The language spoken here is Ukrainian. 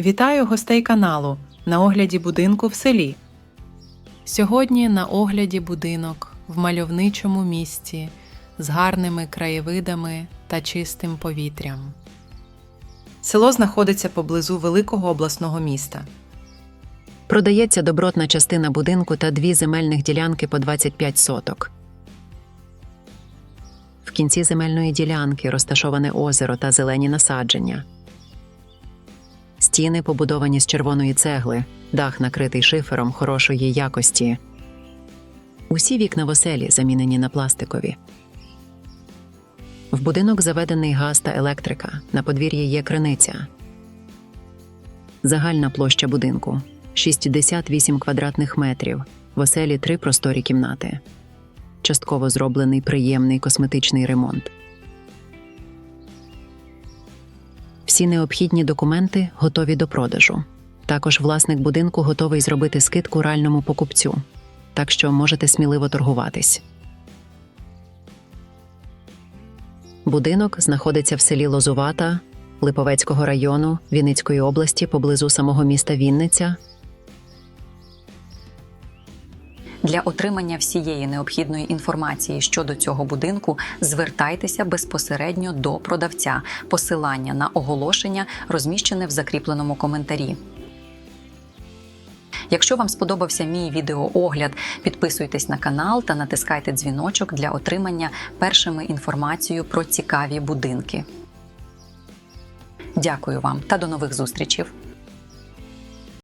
Вітаю гостей каналу на огляді будинку в селі. Сьогодні на огляді будинок в мальовничому місті з гарними краєвидами та чистим повітрям. Село знаходиться поблизу великого обласного міста. Продається добротна частина будинку та дві земельних ділянки по 25 соток. В кінці земельної ділянки розташоване озеро та зелені насадження. Стіни побудовані з червоної цегли, дах накритий шифером хорошої якості. Усі вікна в оселі замінені на пластикові. В будинок заведений газ та електрика. На подвір'ї є криниця. Загальна площа будинку 68 квадратних метрів. В оселі три просторі кімнати. Частково зроблений приємний косметичний ремонт. Всі необхідні документи готові до продажу. Також власник будинку готовий зробити скидку реальному покупцю. Так що можете сміливо торгуватись. Будинок знаходиться в селі Лозувата Липовецького району Вінницької області поблизу самого міста Вінниця. Для отримання всієї необхідної інформації щодо цього будинку звертайтеся безпосередньо до продавця. Посилання на оголошення розміщене в закріпленому коментарі. Якщо вам сподобався мій відеоогляд, підписуйтесь на канал та натискайте дзвіночок для отримання першими інформацію про цікаві будинки. Дякую вам та до нових зустрічей!